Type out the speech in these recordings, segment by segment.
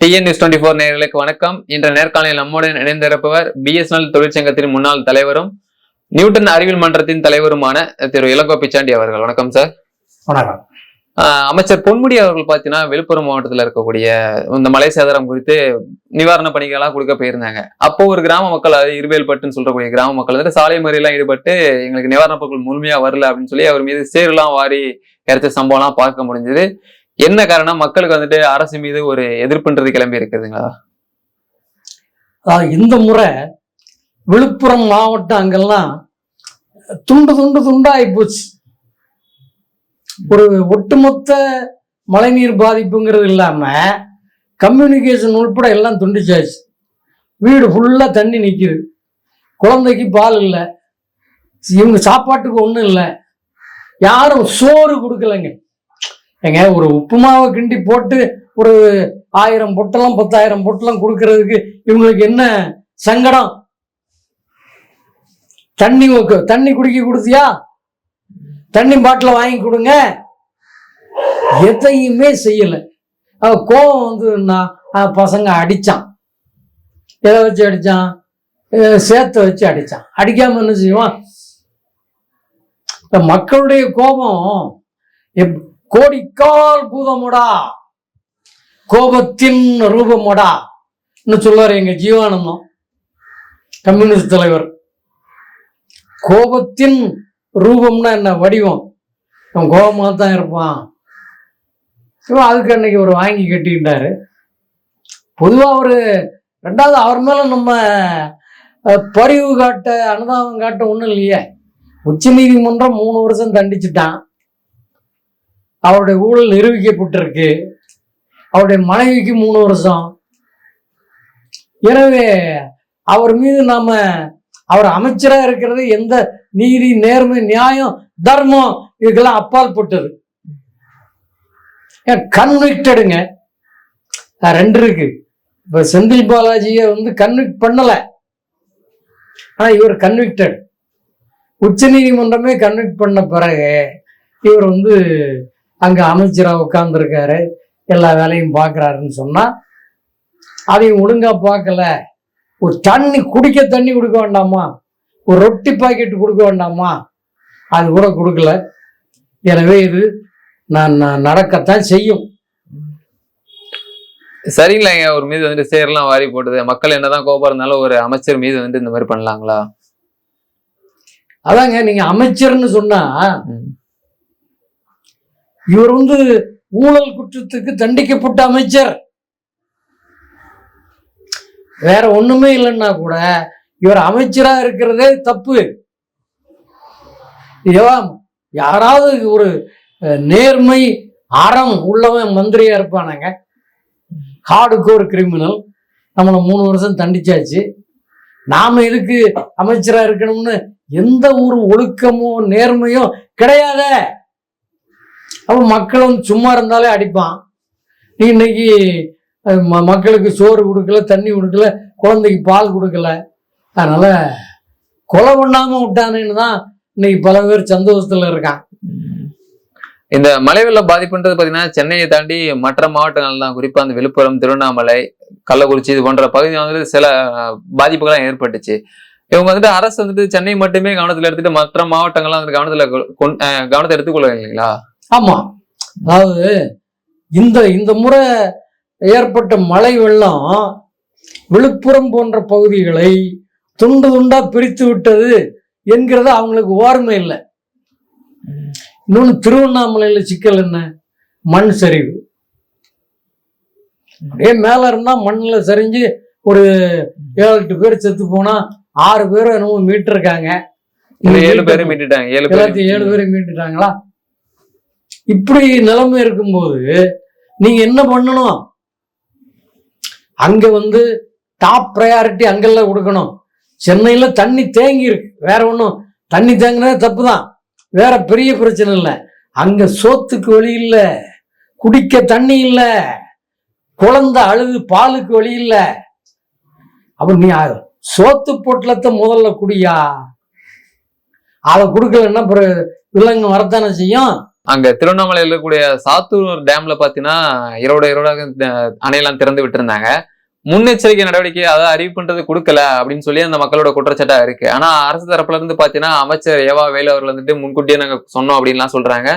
TN news twenty four நேயர்களுக்கு வணக்கம். இன்ற நேர்காணலில் நம்முடன் இணைந்திருப்பவர் பிஎஸ்என்எல் தொழிற்சங்கத்தின் முன்னாள் தலைவரும் நியூட்டன் அறிவியல் மன்றத்தின் தலைவருமான திரு இளங்கோ பிச்சாண்டி அவர்கள். வணக்கம் சார் வணக்கம். அமைச்சர் பொன்முடி அவர்கள் பார்த்தீங்கன்னா விழுப்புரம் மாவட்டத்தில் இருக்கக்கூடிய இந்த மலை சேதாரம் குறித்து நிவாரண பணிகள்லாம் கொடுக்க போயிருந்தாங்க. அப்போ ஒரு கிராம மக்கள் அது இருவேல் பட்டுன்னு சொல்றக்கூடிய கிராம மக்கள் வந்துட்டு சாலை மறியெல்லாம் ஈடுபட்டு எங்களுக்கு நிவாரண பொருட்கள் முழுமையா வரல அப்படின்னு சொல்லி அவர் மீது சேறுலாம் வாரி இறைச்ச சம்பவம்லாம் பார்க்க முடிஞ்சது. என்ன காரணம்? மக்களுக்கு வந்துட்டு அரசு மீது ஒரு எதிர்ப்புன்றது கிளம்பி இருக்குதுங்களா? இந்த முறை விழுப்புரம் மாவட்டம் அங்கெல்லாம் துண்டு துண்டு துண்டாகி போச்சு. ஒரு ஒட்டுமொத்த மழைநீர் பாதிப்புங்கிறது இல்லாம கம்யூனிகேஷன் உள்பட எல்லாம் துண்டிச்சாச்சு. வீடு ஃபுல்லா தண்ணி நிற்கிது குழந்தைக்கு பால் இல்லை. இவங்க சாப்பாட்டுக்கு ஒன்றும் இல்லை. யாரும் சோறு கொடுக்கலங்க. ஏங்க ஒரு உப்புமாவை கிண்டி போட்டு ஒரு ஆயிரம் பொட்டெல்லாம் பத்தாயிரம் பொட்டெல்லாம் கொடுக்கறதுக்கு இவங்களுக்கு என்ன சங்கடம்? தண்ணி தண்ணி குடிக்க கொடுத்தியா? தண்ணி பாட்டில வாங்கி கொடுங்க. எதையுமே செய்யலை. கோபம் கோவம் வந்து பசங்க அடிச்சான். எதை வச்சு அடிச்சான்? சேர்த்த வச்சு அடிச்சான். அடிக்காம என்ன செய்வான்? மக்களுடைய கோபம் எப்- கோடிக்கால் பூதமுடா. கோபத்தின் ரூபமுடா. சொல்லுவார் எங்க ஜீவானந்தம்? கம்யூனிஸ்ட் தலைவர். கோபத்தின் ரூபம்னா என்ன? வடிவம். அவன் கோபமாக தான் இருப்பான். இவன் அதுக்கு அன்னைக்கு ஒரு வாங்கி கட்டிக்கிட்டாரு. பொதுவாக ஒரு ரெண்டாவது அவர் மேலே நம்ம பரிவு காட்ட அனுதாபம் காட்ட ஒன்றும் இல்லையே. உச்ச நீதிமன்றம் மூணு வருஷம் தண்டிச்சுட்டான். அவருடைய ஊழல் நிரூபிக்கப்பட்டிருக்கு. அவருடைய மனைவிக்கு மூணு வருஷம். எனவே அவர் மீது நாம அவர் அமைச்சரா இருக்கிறது எந்த நீதி நேர்மை நியாயம் தர்மம் இதுக்கெல்லாம் அப்பால் பட்டது. கன்விக்டடுங்க ரெண்டு இருக்கு. இப்ப செந்தில் பாலாஜியை வந்து கன்விக்ட் பண்ணல. ஆனா இவர் கன்விக்டட் உச்ச நீதிமன்றமே கன்விக்ட் பண்ண பிறகு இவர் வந்து அங்க அமைச்சரா உட்கார்ந்துருக்காரு. எல்லா வேலையும் பார்க்கறாருன்னு சொன்னா அதையும் ஒழுங்கா பார்க்கல. ஒரு தண்ணி குடிக்க தண்ணி கொடுக்க வேண்டாமா? ஒரு ரொட்டி பாக்கெட் கொடுக்க வேண்டாமா? அது கூட கொடுக்கல. எனவே இது நான் நடக்கத்தான் செய்யும். சரிங்களா ஒரு மீது வந்துட்டு சேரெல்லாம் வாரி போட்டது. மக்கள் என்னதான் கோபம் இருந்தாலும் ஒரு அமைச்சர் மீது வந்துட்டு இந்த மாதிரி பண்ணலாங்களா? அதாங்க நீங்க அமைச்சர்னு சொன்னா இவர் வந்து ஊழல் குற்றத்துக்கு தண்டிக்கப்பட்ட அமைச்சர். வேற ஒண்ணுமே இல்லைன்னா கூட இவர் அமைச்சரா இருக்கிறதே தப்பு. ஏவா யாராவது ஒரு நேர்மை அறம் உள்ளவன் மந்திரியா இருப்பானாங்க. ஹார்டுக்கு ஒரு கிரிமினல். நம்மளை மூணு வருஷம் தண்டிச்சாச்சு. நாம இதுக்கு அமைச்சரா இருக்கணும்னு எந்த ஒரு ஒழுக்கமோ நேர்மையும் கிடையாதே. அப்போ மக்களும் சும்மா இருந்தாலே அடிப்பான். நீ இன்னைக்கு ம- மக்களுக்கு சோறு கொடுக்கல தண்ணி கொடுக்கல குழந்தைக்கு பால் கொடுக்கல. அதனால கொலை பண்ணாம விட்டானேன்னு தான் இன்னைக்கு பல பேர் சந்தோஷத்துல இருக்கான் இந்த மழை வெள்ள பாதிப்புன்றது பார்த்தீங்கன்னா சென்னையை தாண்டி மற்ற மாவட்டங்கள் தான். குறிப்பாக அந்த விழுப்புரம் திருவண்ணாமலை கள்ளக்குறிச்சி இது போன்ற பகுதி வந்து சில பாதிப்புகள்லாம் ஏற்பட்டுச்சு. இவங்க வந்துட்டு அரசு வந்துட்டு சென்னை மட்டுமே கவனத்தில் எடுத்துட்டு மற்ற மாவட்டங்கள்லாம் வந்து கவனத்தில் கொ- கவனத்தை எடுத்துக்கொள்ள இல்லைங்களா ஆமா. அதாவது இந்த இந்த முறை ஏற்பட்ட மழை வெள்ளம் விழுப்புரம் போன்ற பகுதிகளை துண்டு துண்டா பிரித்து விட்டது என்கிறது அவங்களுக்கு ஓர்மை இல்லை. இன்னொன்று திருவண்ணாமலையில சிக்கல் என்ன? மண் சரிவு. அப்படியே மேல இருந்தா மண்ணில் சரிஞ்சு ஒரு ஏழு எட்டு பேர் செத்து போனா ஆறு பேரும் என்னமோ மீட்டிருக்காங்க. இந்த ஏழு பேரும் மீட்டுட்டாங்க ஏழு பேரும் பேரை மீட்டுட்டாங்களா? இப்படி நிலைமை இருக்கும்போது நீங்க என்ன பண்ணணும்? அங்க வந்து டாப் ப்ரையாரிட்டி அங்கெல்லாம் கொடுக்கணும். சென்னையில தண்ணி தேங்கி இருக்கு. வேற ஒன்றும் தண்ணி தேங்கினது தப்பு தான் வேற பெரிய பிரச்சனை இல்லை. அங்க சோத்துக்கு வழி இல்லை. குடிக்க தண்ணி இல்லை. குழந்தை அழுது பாலுக்கு வழி இல்லை. அப்ப நீ சோத்து பொட்டலத்தை முதல்ல குடியா. அதை கொடுக்கலன்னா பிறகு விலங்கு வரத்தானே செய்யும்? அங்க திருவண்ணாமலையில இருக்கக்கூடிய சாத்தூர் டேம்ல பாத்தீங்கன்னா இரவோட இரவோட அணையெல்லாம் திறந்து விட்டுருந்தாங்க. முன்னெச்சரிக்கை நடவடிக்கை அதாவது அறிவிப்புன்றது கொடுக்கல அப்படின்னு சொல்லி அந்த மக்களோட குற்றச்சாட்டா இருக்கு. ஆனா அரசு தரப்புல இருந்து பாத்தீங்கன்னா அமைச்சர் ஏவா வேலு அவர்கள் வந்துட்டு முன்கூட்டியே நாங்க சொன்னோம் அப்படின்லாம் சொல்றாங்க.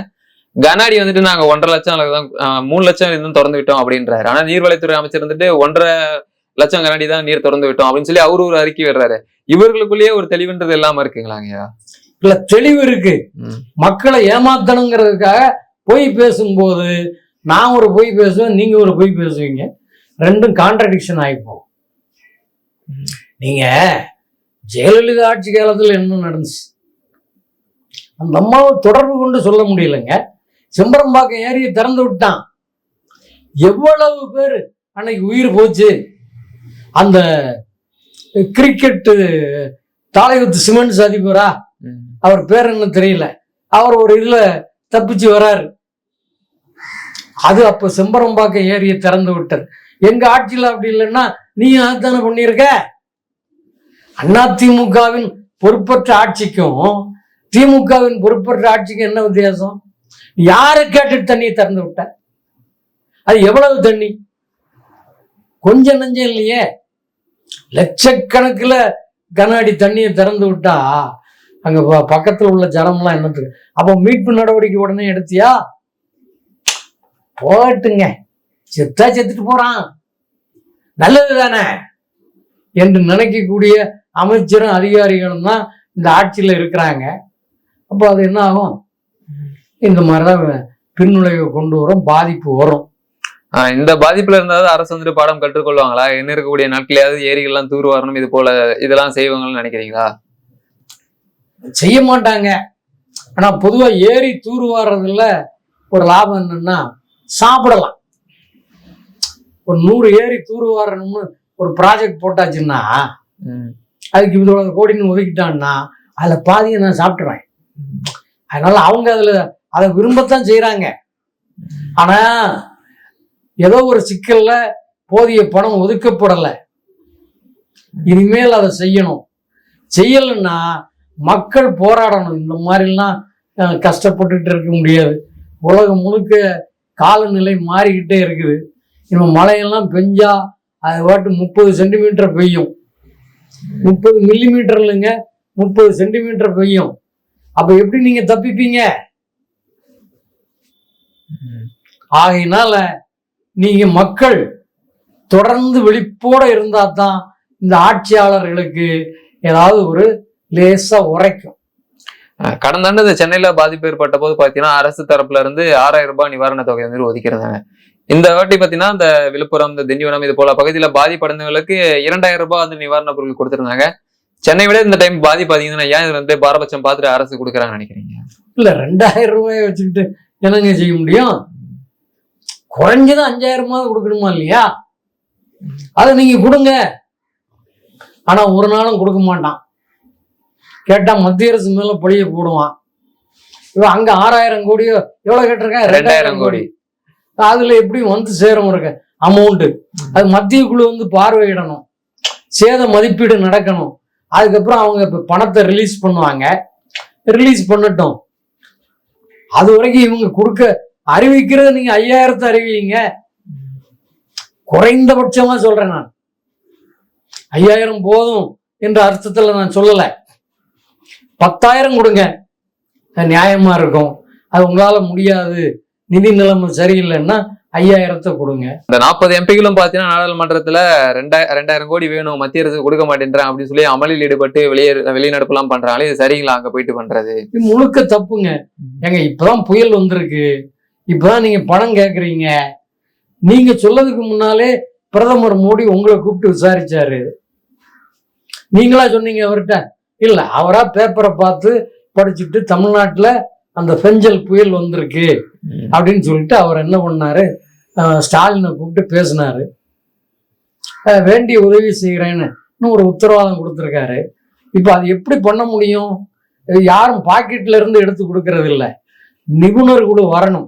கனாடி வந்துட்டு நாங்க ஒன்றரை லட்சம் அளவு தான் மூணு லட்சம் இன்னும் திறந்து விட்டோம் அப்படின்றாரு. ஆனா நீர்வளத்துறை அமைச்சர் வந்துட்டு ஒன்றரை லட்சம் கனாடி தான் நீர் திறந்து விட்டோம் அப்படின்னு சொல்லி அவரு ஒரு அறிக்கை விடுறாரு. இவர்களுக்குள்ளேயே ஒரு தெளிவுன்றது இல்லாம இருக்குங்களாங்கய்யா? இல்ல தெளிவு இருக்கு. மக்களை ஏமாத்தணுங்கிறதுக்காக பொய் பேசும்போது நான் ஒரு பொய் பேசுவேன் நீங்க ஒரு பொய் பேசுவீங்க. ரெண்டும் கான்ட்ரடிக்ஷன் ஆகிப்போம் நீங்க ஜெயலலிதா ஆட்சி காலத்துல என்ன நடந்துச்சு? அந்த அம்மாவை தொடர்பு கொண்டு சொல்ல முடியலங்க. செம்பரம்பாக்கம் ஏரியை திறந்து விட்டான். எவ்வளவு பேர் அன்னைக்கு உயிர் போச்சு? அந்த கிரிக்கெட் தாளையத்து சிமெண்ட்ஸ் அதிபரா. அவர் பேர் என்ன தெரியல. அவர் ஒரு இதுல தப்பிச்சு வராரு. அது அப்ப செம்பரம்பாக்கம் ஏரியை திறந்து விட்டது எங்க ஆட்சியில் அப்படி இல்லைன்னா நீ அதானே பண்ணியிருக்க? அண்ணா திமுகவின் பொறுப்பற்ற ஆட்சிக்கும் திமுகவின் பொறுப்பற்ற ஆட்சிக்கும் என்ன வித்தியாசம்? யாரை கேட்டுட்டு தண்ணியை திறந்து விட்ட? அது எவ்வளவு தண்ணி? கொஞ்சம் நஞ்சம் இல்லையே. லட்சக்கணக்கில் கண்ணாடி தண்ணியை திறந்து விட்டா அங்க பக்கத்துல உள்ள ஜனம்லாம் என்னத்துக்கு அப்போ மீட்பு நடவடிக்கை உடனே எடுத்தியா? போட்டுங்க. செத்தா செத்துட்டு போறான். நல்லது தானே? என்று நினைக்கக்கூடிய அமைச்சரும் அதிகாரிகளும் தான் இந்த ஆட்சியில இருக்கிறாங்க. அப்போ அது என்ன ஆகும்? இந்த மாதிரிதான் பின்னுழைவு கொண்டு வரும் பாதிப்பு வரும். இந்த பாதிப்புல இருந்தாவது அரசு வந்துட்டு பாடம் கற்றுக்கொள்வாங்களா? என்ன இருக்கக்கூடிய நாட்களையாவது ஏரிகள்லாம் தூர் வரணும் இது போல இதெல்லாம் செய்வாங்கன்னு நினைக்கிறீங்களா? செய்ய மாட்டாங்க. ஆனா பொதுவா ஏரி தூர்வாடுறதுல ஒரு லாபம் என்னன்னா சாப்பிடலாம். ஒரு நூறு ஏரி தூர்வாரணும்னு ஒரு ப்ராஜெக்ட் போட்டாச்சுன்னா அதுக்கு இவ்வளவு கோடின்னு ஒதுக்கிட்டான்னா அதுல பாதியை நான் சாப்பிட்றேன் அதனால அவங்க அதுல அதை விரும்பத்தான் செய்றாங்க. ஆனா ஏதோ ஒரு சிக்கல்ல போதிய பணம் ஒதுக்கப்படல. இனிமேல் அதை செய்யணும். செய்யலைன்னா மக்கள் போராடணும். இந்த மாதிரிலாம் கஷ்டப்பட்டுட்டு இருக்க முடியாது. உலகம் முழுக்க காலநிலை மாறிக்கிட்டே இருக்குது. இப்போ மழையெல்லாம் பெஞ்சா அது பாட்டு முப்பது சென்டிமீட்டர் பெய்யும். முப்பது மில்லிமீட்டர் இல்லைங்க முப்பது சென்டிமீட்டர் பெய்யும். அப்போ எப்படி நீங்கள் தப்பிப்பீங்க? ஆகையினால நீங்க மக்கள் தொடர்ந்து வெளிப்போட இருந்தா தான் இந்த ஆட்சியாளர்களுக்கு ஏதாவது ஒரு லேசா உரைக்கும். கடந்த ஆண்டு இந்த சென்னையில பாதிப்பு ஏற்பட்ட போது பாத்தீங்கன்னா அரசு தரப்புல இருந்து ஆறாயிரம் ரூபாய் நிவாரண தொகை வந்து ஒதுக்கியிருந்தாங்க. இந்த வாட்டி பாத்தீங்கன்னா இந்த விழுப்புரம் இந்த திண்டிவனம் இது போல பகுதியில பாதிப்படைந்தவங்களுக்கு இரண்டாயிரம் ரூபாய் வந்து நிவாரண பொருள் கொடுத்திருந்தாங்க. சென்னை விட இந்த டைம் பாதிப்பு அதிகம் ஏன் இது வந்து பாரபட்சம் பார்த்துட்டு அரசு கொடுக்குறாங்கன்னு நினைக்கிறீங்க? இல்ல ரெண்டாயிரம் ரூபாயை வச்சுக்கிட்டு என்னங்க செய்ய முடியும்? குறைஞ்சது அஞ்சாயிரமாவது கொடுக்கணுமா இல்லையா? அதை நீங்க கொடுங்க. ஆனா ஒரு நாளும் கொடுக்க மாட்டான். கேட்டா மத்திய அரசு மேல பழிய போடுவான். இவன் அங்க ஆறாயிரம் கோடியோ எவ்வளவு கேட்டிருக்கேன்? ரெண்டாயிரம் கோடி. அதுல எப்படி வந்து சேரும் இருக்கு? அமௌண்ட். அது மத்திய குழு வந்து பார்வையிடணும். சேத மதிப்பீடு நடக்கணும். அதுக்கப்புறம் அவங்க இப்ப பணத்தை ரிலீஸ் பண்ணுவாங்க. ரிலீஸ் பண்ணட்டும். அது வரைக்கும் இவங்க கொடுக்க அறிவிக்கிறது நீங்க ஐயாயிரத்தை அறிவிங்க. குறைந்தபட்சமா சொல்றேன் நான். ஐயாயிரம் போதும் என்ற அர்த்தத்துல நான் சொல்லல. பத்தாயிரம் கொடுங்க. அது நியாயமா இருக்கும். அது உங்களால முடியாது. நிதி நிலைமை சரியில்லைன்னா ஐயாயிரத்தை கொடுங்க. இந்த நாற்பது எம்பிகளும் பாத்தீங்கன்னா நாடாளுமன்றத்துல ரெண்டாயிரம் ரெண்டாயிரம் கோடி வேணும். மத்திய அரசு கொடுக்க மாட்டேன்றேன் அப்படின்னு சொல்லி அமளியில் ஈடுபட்டு வெளியே வெளிநடப்பு எல்லாம் பண்றாங்களே இது சரிங்களா? அங்க போயிட்டு பண்றது. இது முழுக்க தப்புங்க. ஏங்க இப்பதான் புயல் வந்திருக்கு. இப்பதான் நீங்க பணம் கேக்குறீங்க. நீங்க சொல்லதுக்கு முன்னாலே பிரதமர் மோடி உங்களை கூப்பிட்டு விசாரிச்சாரு. நீங்களா சொன்னீங்க அவர்கிட்ட. இல்ல அவரா பேப்பரை பார்த்து படிச்சுட்டு தமிழ்நாட்டுல அந்த பெஞ்சல் புயல் வந்திருக்கு அப்படின்னு சொல்லிட்டு அவர் என்ன பண்ணாரு? ஸ்டாலினை கூப்பிட்டு பேசினாரு. வேண்டிய உதவி செய்கிறேன்னு ஒரு உத்தரவாதம் கொடுத்துருக்காரு. இப்போ அது எப்படி பண்ண முடியும்? யாரும் பாக்கெட்ல இருந்து எடுத்து கொடுக்கறது இல்ல. நிபுணர் குழு வரணும்.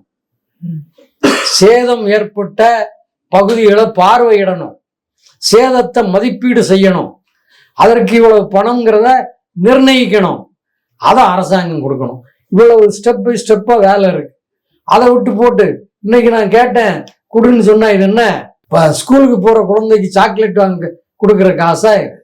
சேதம் ஏற்பட்ட பகுதிகளை பார்வையிடணும். சேதத்தை மதிப்பீடு செய்யணும். அதற்கு இவ்வளவு பணம்ங்கிறத நிர்ணயிக்கணும். அதை அரசாங்கம் கொடுக்கணும். இவ்வளவு ஸ்டெப் பை ஸ்டெப்பாக வேலை இருக்கு. அதை விட்டு போட்டு இன்னைக்கு நான் கேட்டேன் கொடுன்னு சொன்னா இது என்ன? இப்போ ஸ்கூலுக்கு போகிற குழந்தைக்கு சாக்லேட் வாங்க கொடுக்குற காசை இது?